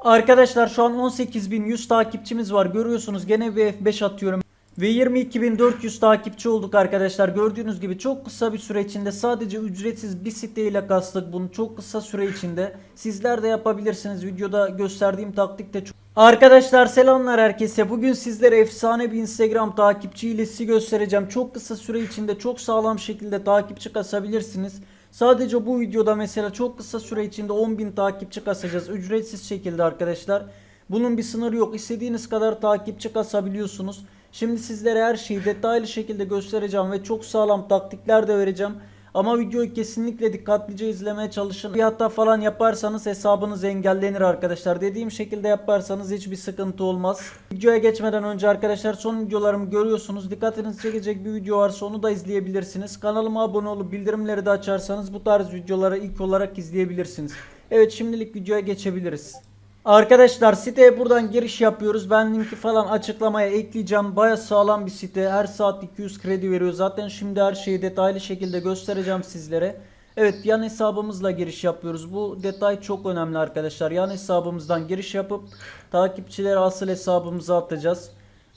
Arkadaşlar şu an 18.100 takipçimiz var. Görüyorsunuz gene bir F5 atıyorum. Ve 22.400 takipçi olduk arkadaşlar. Gördüğünüz gibi çok kısa bir süre içinde sadece ücretsiz bir siteyle kastık bunu. Çok kısa süre içinde. Sizler de yapabilirsiniz. Videoda gösterdiğim taktikte çok... Arkadaşlar selamlar herkese. Bugün sizlere efsane bir Instagram takipçi hilesi göstereceğim. Çok kısa süre içinde çok sağlam şekilde takipçi kasabilirsiniz. Sadece bu videoda mesela çok kısa süre içinde 10.000 takipçi kasacağız. Ücretsiz şekilde arkadaşlar. Bunun bir sınırı yok. İstediğiniz kadar takipçi kasabiliyorsunuz. Şimdi sizlere her şeyi detaylı şekilde göstereceğim ve çok sağlam taktikler de vereceğim. Ama videoyu kesinlikle dikkatlice izlemeye çalışın. Bir hata falan yaparsanız hesabınız engellenir arkadaşlar. Dediğim şekilde yaparsanız hiçbir sıkıntı olmaz. Videoya geçmeden önce arkadaşlar son videolarımı görüyorsunuz. Dikkatinizi çekecek bir video varsa onu da izleyebilirsiniz. Kanalıma abone olup bildirimleri de açarsanız bu tarz videoları ilk olarak izleyebilirsiniz. Evet şimdilik videoya geçebiliriz. Arkadaşlar siteye buradan giriş yapıyoruz. Ben linki falan açıklamaya ekleyeceğim. Baya sağlam bir site. Her saat 200 kredi veriyor. Zaten şimdi her şeyi detaylı şekilde göstereceğim sizlere. Evet yan hesabımızla giriş yapıyoruz. Bu detay çok önemli arkadaşlar. Yan hesabımızdan giriş yapıp takipçileri asıl hesabımıza atacağız.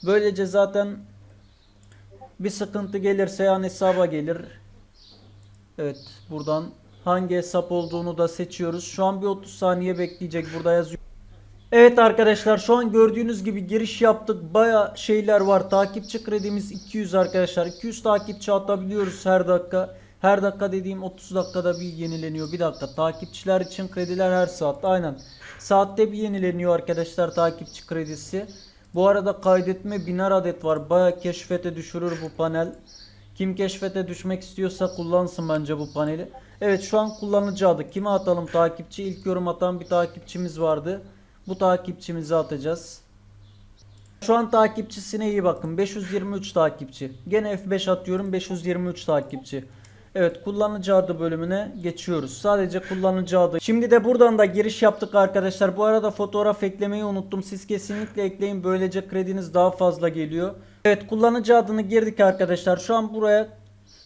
Böylece zaten bir sıkıntı gelirse yan hesaba gelir. Evet buradan hangi hesap olduğunu da seçiyoruz. Şu an bir 30 saniye bekleyecek burada yazıyor. Evet arkadaşlar şu an gördüğünüz gibi giriş yaptık. Baya şeyler var. Takipçi kredimiz 200 arkadaşlar. 200 takipçi atabiliyoruz her dakika. Her dakika dediğim 30 dakikada bir yenileniyor. Bir dakika takipçiler için krediler her saat. Aynen. Saatte bir yenileniyor arkadaşlar takipçi kredisi. Bu arada kaydetme biner adet var. Baya keşfete düşürür bu panel. Kim keşfete düşmek istiyorsa kullansın bence bu paneli. Evet şu an kullanıcı adı. Kime atalım takipçi? İlk yorum atan bir takipçimiz vardı. Bu takipçimizi atacağız. Şu an takipçisine iyi bakın. 523 takipçi. Gene F5 atıyorum. 523 takipçi. Evet kullanıcı adı bölümüne geçiyoruz. Sadece kullanıcı adı. Şimdi de buradan da giriş yaptık arkadaşlar. Bu arada fotoğraf eklemeyi unuttum. Siz kesinlikle ekleyin. Böylece krediniz daha fazla geliyor. Evet kullanıcı adını girdik arkadaşlar. Şu an buraya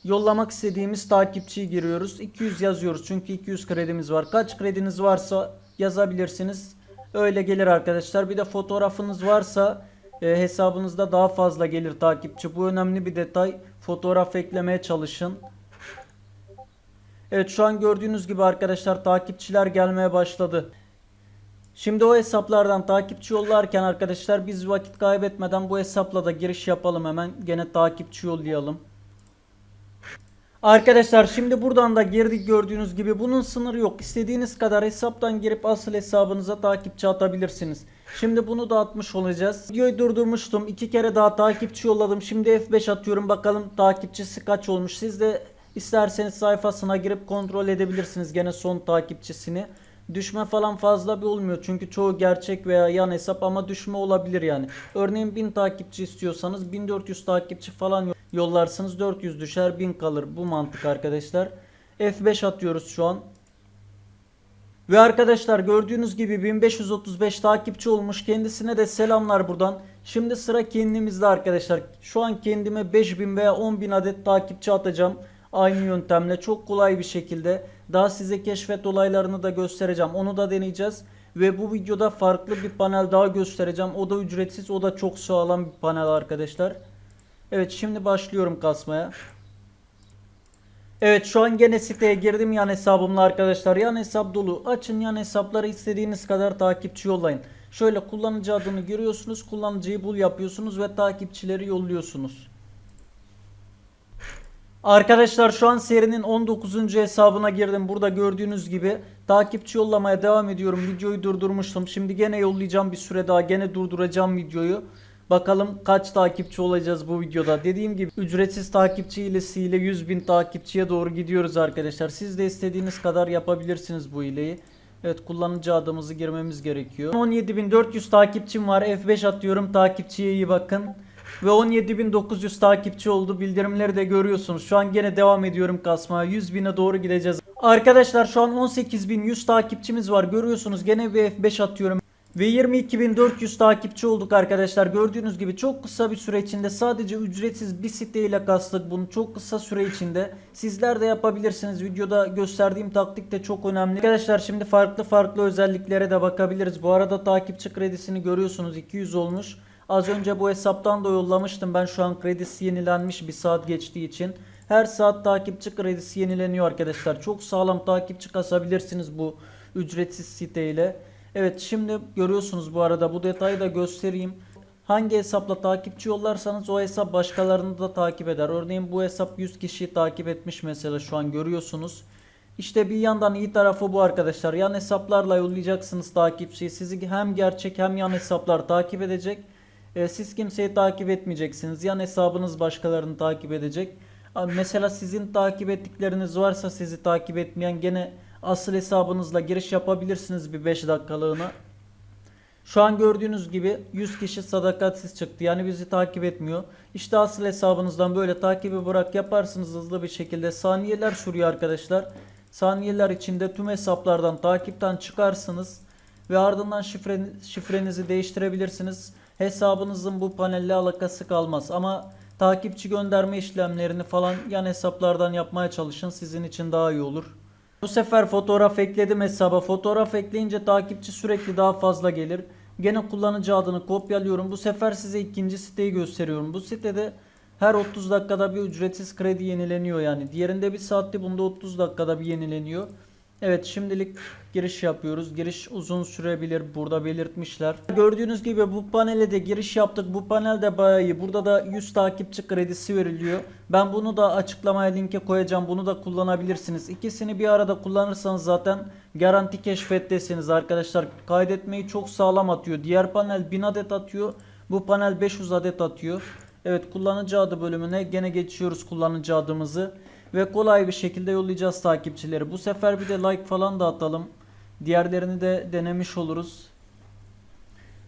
yollamak istediğimiz takipçiyi giriyoruz. 200 yazıyoruz çünkü 200 kredimiz var. Kaç krediniz varsa yazabilirsiniz. Öyle gelir arkadaşlar. Bir de fotoğrafınız varsa e, hesabınızda daha fazla gelir takipçi. Bu önemli bir detay. Fotoğraf eklemeye çalışın. Evet şu an gördüğünüz gibi arkadaşlar takipçiler gelmeye başladı. Şimdi o hesaplardan takipçi yollarken arkadaşlar biz vakit kaybetmeden bu hesapla da giriş yapalım hemen. Gene takipçi yollayalım. Arkadaşlar şimdi buradan da girdik gördüğünüz gibi bunun sınırı yok. İstediğiniz kadar hesaptan girip asıl hesabınıza takipçi atabilirsiniz. Şimdi bunu da atmış olacağız. Videoyu durdurmuştum. iki kere daha takipçi yolladım. Şimdi F5 atıyorum. Bakalım takipçisi kaç olmuş. Siz de isterseniz sayfasına girip kontrol edebilirsiniz gene son takipçisini. Düşme falan fazla bir olmuyor çünkü çoğu gerçek veya yan hesap ama düşme olabilir yani. Örneğin 1000 takipçi istiyorsanız 1400 takipçi falan yollarsınız 400 düşer 1000 kalır bu mantık arkadaşlar. F5 atıyoruz şu an. Ve arkadaşlar gördüğünüz gibi 1535 takipçi olmuş. Kendisine de selamlar buradan. Şimdi sıra kendimizde arkadaşlar. Şu an kendime 5000 veya 10000 adet takipçi atacağım. Aynı yöntemle çok kolay bir şekilde. Daha size keşfet olaylarını da göstereceğim. Onu da deneyeceğiz. Ve bu videoda farklı bir panel daha göstereceğim. O da ücretsiz. O da çok sağlam bir panel arkadaşlar. Evet şimdi başlıyorum kasmaya. Evet şu an gene siteye girdim yan hesabımla arkadaşlar. Yan hesap dolu. Açın yan hesapları istediğiniz kadar takipçi yollayın. Şöyle kullanıcı adını giriyorsunuz. Kullanıcıyı bul yapıyorsunuz ve takipçileri yolluyorsunuz. Arkadaşlar şu an serinin 19. hesabına girdim. Burada gördüğünüz gibi takipçi yollamaya devam ediyorum. Videoyu durdurmuştum. Şimdi gene yollayacağım bir süre daha. Gene durduracağım videoyu. Bakalım kaç takipçi olacağız bu videoda. Dediğim gibi ücretsiz takipçi hilesiyle 100 bin takipçiye doğru gidiyoruz arkadaşlar. Siz de istediğiniz kadar yapabilirsiniz bu hileyi. Evet kullanıcı adımızı girmemiz gerekiyor. 17.400 takipçim var. F5 atıyorum. Takipçiye iyi bakın. Ve 17.900 takipçi oldu. Bildirimleri de görüyorsunuz. Şu an gene devam ediyorum kasmaya. 100.000'e doğru gideceğiz. Arkadaşlar şu an 18.100 takipçimiz var. Görüyorsunuz gene bir F5 atıyorum. Ve 22.400 takipçi olduk arkadaşlar. Gördüğünüz gibi çok kısa bir süre içinde sadece ücretsiz bir siteyle kastık bunu. Çok kısa süre içinde. Sizler de yapabilirsiniz. Videoda gösterdiğim taktik de çok önemli. Arkadaşlar şimdi farklı farklı özelliklere de bakabiliriz. Bu arada takipçi kredisini görüyorsunuz 200 olmuş. Az önce bu hesaptan da yollamıştım. Ben şu an kredisi yenilenmiş bir saat geçtiği için. Her saat takipçi kredisi yenileniyor arkadaşlar. Çok sağlam takipçi kasabilirsiniz bu ücretsiz siteyle. Evet şimdi görüyorsunuz bu arada bu detayı da göstereyim. Hangi hesapla takipçi yollarsanız o hesap başkalarını da takip eder. Örneğin bu hesap 100 kişiyi takip etmiş mesela şu an görüyorsunuz. İşte bir yandan iyi tarafı bu arkadaşlar. Yan hesaplarla yollayacaksınız takipçiyi. Sizi hem gerçek hem yan hesaplar takip edecek. Ee, siz kimseyi takip etmeyeceksiniz. Yan hesabınız başkalarını takip edecek. Mesela sizin takip ettikleriniz varsa sizi takip etmeyen gene asıl hesabınızla giriş yapabilirsiniz bir 5 dakikalığına. Şu an gördüğünüz gibi 100 kişi sadakatsiz çıktı. Yani bizi takip etmiyor. İşte asıl hesabınızdan böyle takibi bırak yaparsınız hızlı bir şekilde. Saniyeler sürüyor arkadaşlar. Saniyeler içinde tüm hesaplardan takipten çıkarsınız. Ve ardından şifre, şifrenizi değiştirebilirsiniz. Hesabınızın bu panelle alakası kalmaz. Ama takipçi gönderme işlemlerini falan yan hesaplardan yapmaya çalışın. Sizin için daha iyi olur. Bu sefer fotoğraf ekledim hesaba. Fotoğraf ekleyince takipçi sürekli daha fazla gelir. Gene kullanıcı adını kopyalıyorum. Bu sefer size ikinci siteyi gösteriyorum. Bu sitede her 30 dakikada bir ücretsiz kredi yenileniyor yani. Diğerinde bir saatti bunda 30 dakikada bir yenileniyor. Evet şimdilik giriş yapıyoruz. Giriş uzun sürebilir. Burada belirtmişler. Gördüğünüz gibi bu panele de giriş yaptık. Bu panel de bayağı iyi. Burada da 100 takipçi kredisi veriliyor. Ben bunu da açıklamaya linke koyacağım. Bunu da kullanabilirsiniz. İkisini bir arada kullanırsanız zaten garanti keşfettesiniz arkadaşlar. Kaydetmeyi çok sağlam atıyor. Diğer panel 1000 adet atıyor. Bu panel 500 adet atıyor. Evet kullanıcı adı bölümüne gene geçiyoruz kullanıcı adımızı. Ve kolay bir şekilde yollayacağız takipçileri. Bu sefer bir de like falan da atalım. Diğerlerini de denemiş oluruz.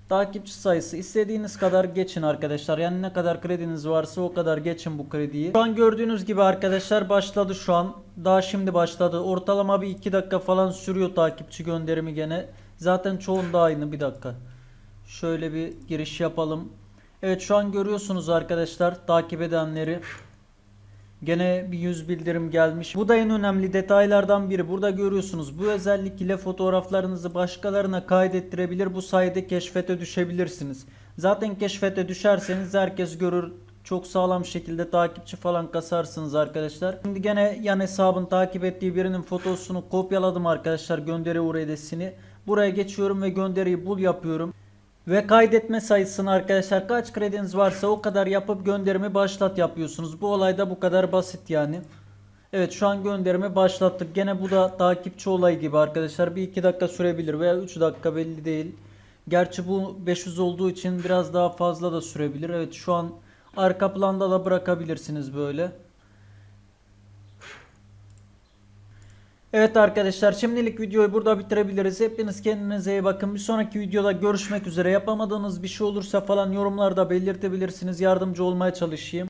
Takipçi sayısı istediğiniz kadar geçin arkadaşlar. Yani ne kadar krediniz varsa o kadar geçin bu krediyi. Şu an gördüğünüz gibi arkadaşlar başladı şu an. Daha şimdi başladı. Ortalama bir 2 dakika falan sürüyor takipçi gönderimi gene. Zaten çoğunda aynı bir dakika. Şöyle bir giriş yapalım. Evet şu an görüyorsunuz arkadaşlar takip edenleri. Gene bir yüz bildirim gelmiş. Bu da en önemli detaylardan biri. Burada görüyorsunuz bu özellik ile fotoğraflarınızı başkalarına kaydettirebilir. Bu sayede keşfete düşebilirsiniz. Zaten keşfete düşerseniz herkes görür. Çok sağlam şekilde takipçi falan kasarsınız arkadaşlar. Şimdi gene yan hesabın takip ettiği birinin fotosunu kopyaladım arkadaşlar gönderi URL'sini. Buraya geçiyorum ve gönderiyi bul yapıyorum. Ve kaydetme sayısını arkadaşlar kaç krediniz varsa o kadar yapıp gönderimi başlat yapıyorsunuz. Bu olayda bu kadar basit yani. Evet şu an gönderimi başlattık. Gene bu da takipçi olayı gibi arkadaşlar. Bir iki dakika sürebilir veya 3 dakika belli değil. Gerçi bu 500 olduğu için biraz daha fazla da sürebilir. Evet şu an arka planda da bırakabilirsiniz böyle. Evet arkadaşlar şimdilik videoyu burada bitirebiliriz. Hepiniz kendinize iyi bakın. Bir sonraki videoda görüşmek üzere. Yapamadığınız bir şey olursa falan yorumlarda belirtebilirsiniz. Yardımcı olmaya çalışayım.